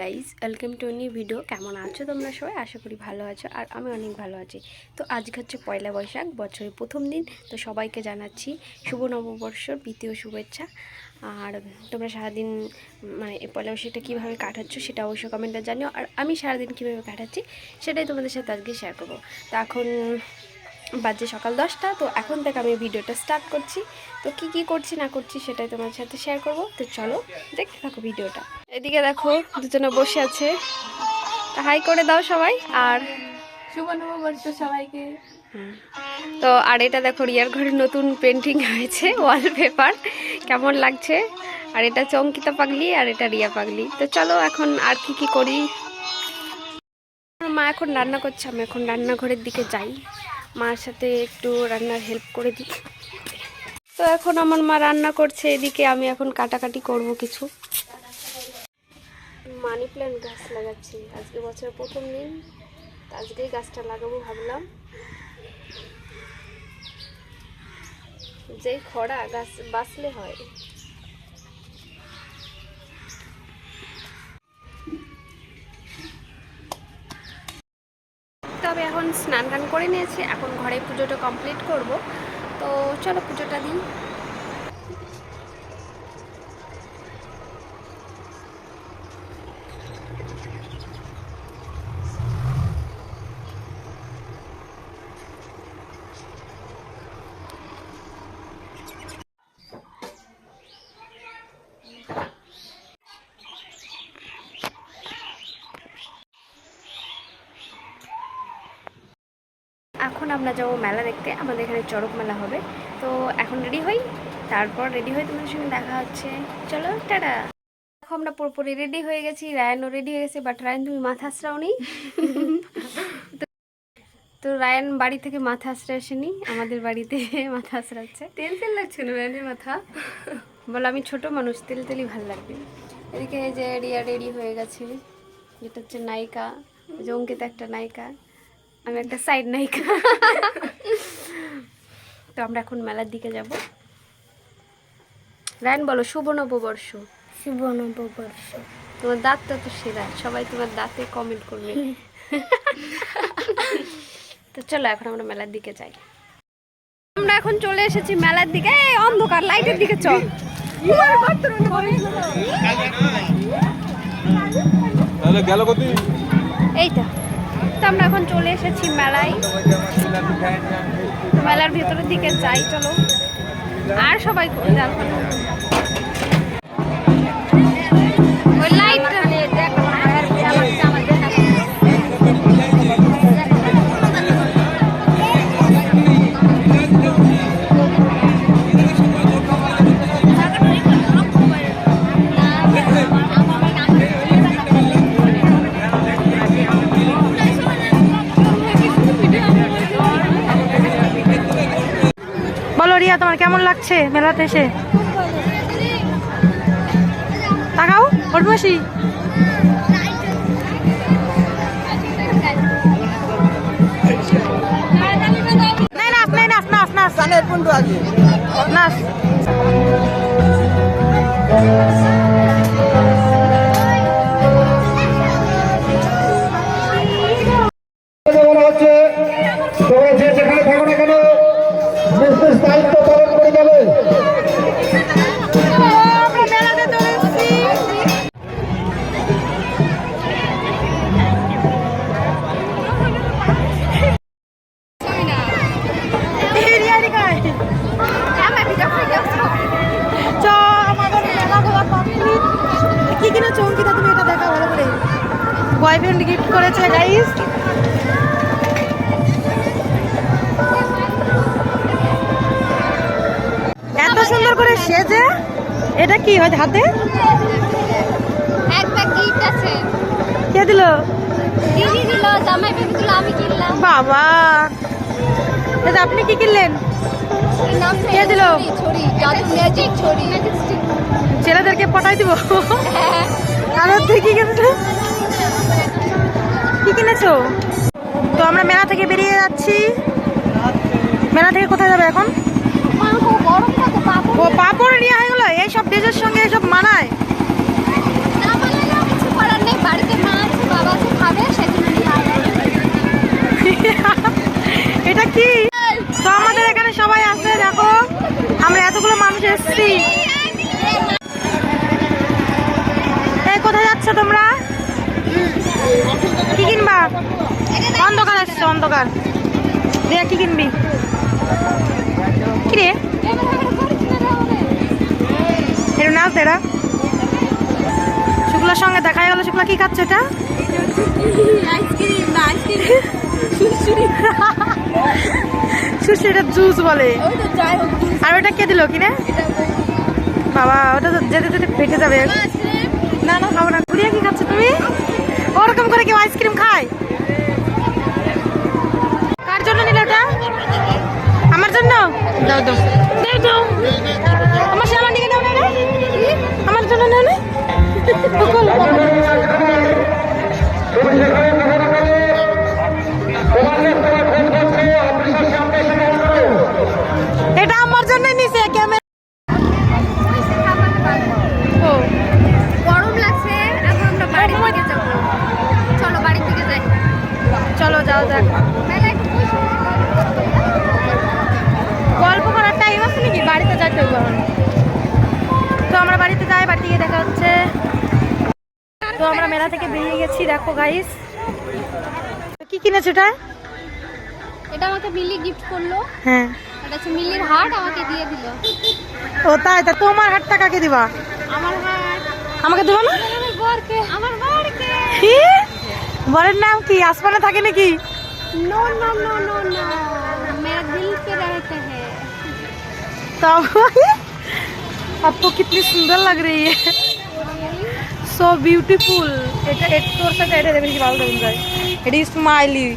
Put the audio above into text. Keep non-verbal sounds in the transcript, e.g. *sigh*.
Guys welcome to new video. কেমন আছো তোমরা সবাই? আশা করি ভালো আছো, আর আমি অনেক ভালো আছি। তো আজকে হচ্ছে পয়লা বৈশাখ, বছরের প্রথম দিন। তো সবাইকে জানাচ্ছি শুভ নববর্ষর দ্বিতীয় শুভেচ্ছা। আর তোমরা সারাদিন মানে এই পয়লা বৈশাখটা কীভাবে কাটাচ্ছ সেটা অবশ্যই কমেন্টে জানিও। আর আমি সারাদিন কীভাবে কাটাচ্ছি সেটাই তোমাদের সাথে আজকে শেয়ার করব। তো এখন বাজে সকাল দশটা তো এখন থেকে আমি ভিডিওটা স্টার্ট করছি। তো কি কি করছি না করছি সেটাই তোমার সাথে শেয়ার করব। তো চলো দেখতে থাকো ভিডিওটা। এদিকে দেখো দুজনে বসে আছে। তা হাই করে দাও সবাই আর শুভ নববর্ষ সবাইকে। হুম। তো আর এটা দেখো রিয়ার ঘরে নতুন পেন্টিং হয়েছে ওয়ালপেপার কেমন লাগছে? আর এটা চঙ্কিতা পাগলি আর এটা রিয়া পাগলি। তো চলো এখন আর কি কি করি? মা এখন রান্না করছে আমি এখন রান্নাঘরের দিকে যাই। মার সাথে একটু রান্নার হেল্প করে দিই। তো এখন আমার মা রান্না করছে এদিকে, আমি এখন কাটাকাটি করব কিছু। মানি প্ল্যান্ট গাছ লাগাচ্ছি। আজকে বছরের প্রথম দিন আজকেই গাছটা লাগাবো ভাবলাম। যেই খরা গাছ বাঁচলে হয়। এখন স্নান টান করে নিয়েছি এখন ঘরে পুজোটা কমপ্লিট করব। তো চলো পুজোটা দিই। এখন আমরা যাব মেলা দেখতে আমাদের এখানে চড়ক মেলা হবে। তো এখন রেডি হই তারপর রেডি হয়ে তোমাদের সঙ্গে দেখা হচ্ছে। চলো টাটা! দেখো আমরা পুরোপুরি রেডি হয়ে গেছি রায়ানও রেডি হয়ে গেছে বাট রায়ান তুমি মাথা আশ্রাও নি *laughs* তো রায়ান বাড়ি থেকে মাথা আশ্রা আসেনি আমাদের বাড়িতে *laughs* মাথা আশ্রাচ্ছে তেল তেল লাগছে না রানের মাথা? বলো আমি ছোট মানুষ তেল তেলই ভালো লাগবে। এদিকে এই যে রিয়া রেডি হয়ে গেছে যেটা হচ্ছে নায়িকা যে অঙ্কিতা একটা নায়িকা। আমি একটা সাইড নায়িকা। তো আমরা এখন মেলার দিকে যাব। রায়ন বলো শুভ নববর্ষ। শুভ নববর্ষ। তোমার দাঁতটা তো তো সেরা সবাই তোমার দাঁতে কমেন্ট করবে। তো চলো এখন আমরা মেলার দিকে যাই। আমরা এখন চলে এসেছি মেলার দিকে। এই অন্ধকার লাইটের দিকে চল। তাহলে গেল কত এই তো তো আমরা এখন চলে এসেছি মেলায়। মেলার ভেতরের দিকে যাই চলো। আর সবাই যাব রিয়া তোমার কেমন লাগছে মেলাতে এসে? তাকাও নাই নাচ নাচ। বয়ফ্রেন্ড গিফট করেছে গাইস এত সুন্দর করে সেজে এটা কি হয় হাতে? একটা গিফট আছে। কে দিল? দিদি দিল জামাই বেবি দিল আমি কিনলাম। বাবা। এটা আপনি কি কিনলেন? নাম কে দিল? ম্যাজিক ছড়ি ছেলেদেরকে পটাই দিব। আর ওর থেকে কি কিনেছো? তো আমরা মেলা থেকে বেরিয়ে যাচ্ছি। মেলা থেকে কোথায় যাবে এখন? ও, পাপড় নিয়ে হয়ে গেলো এইসব ড্রেসের সঙ্গে এইসব মানায়। এটা কি? তো আমাদের এখানে সবাই আছে, দেখো। আমরা এতগুলো মানুষ এসছি। কোথায় যাচ্ছ তোমরা? কি কিনবা? অন্ধকার আসছে, অন্ধকার। দেখ কি কিনবি। কি রে? এর নাচ এরা শুক্লার সঙ্গে দেখা গেল, শুক্লা কি খাচ্ছে এটা? সুশি এটা জুস বলে। আর ওটা কে দিল কিনে? বাবা, ওটা যেতে যেতে ফেটে যাবে। না না, খাব না। ঘুরিয়ে কি খাচ্ছ তুমি? করে কেউ আইসক্রিম খায় কার জন্য নিলে ওটা? আমার জন্য? দাও দাও। দাও দাও আমার সামান দিকে দাও না। আমার জন্য না যাক গল্প করার টাইম আছে নাকি? বাড়িতে যাইতে হবে তো আমরা বাড়িতে যাই বাড়ি গিয়ে দেখা হচ্ছে। তো আমরা মেলা থেকে বেরিয়ে গেছি দেখো গাইস কি কিনেছো এটা? এটা আমাকে মিলি গিফট করল। হ্যাঁ। এটা হচ্ছে মিলির হার্ট আমাকে দিয়ে দিল। ও তাই তা তোমার হাতটা কাকে দিবা? আমার হার্ট আমাকে দেবো না? আমার বরকে। আমার বরকে। কি বরের নাম কি? আসমানে থাকে নাকি? No no no no no मेरा दिल पे रहते हैं। तो आपको कितनी सुंदर लग रही है। So beautiful smiley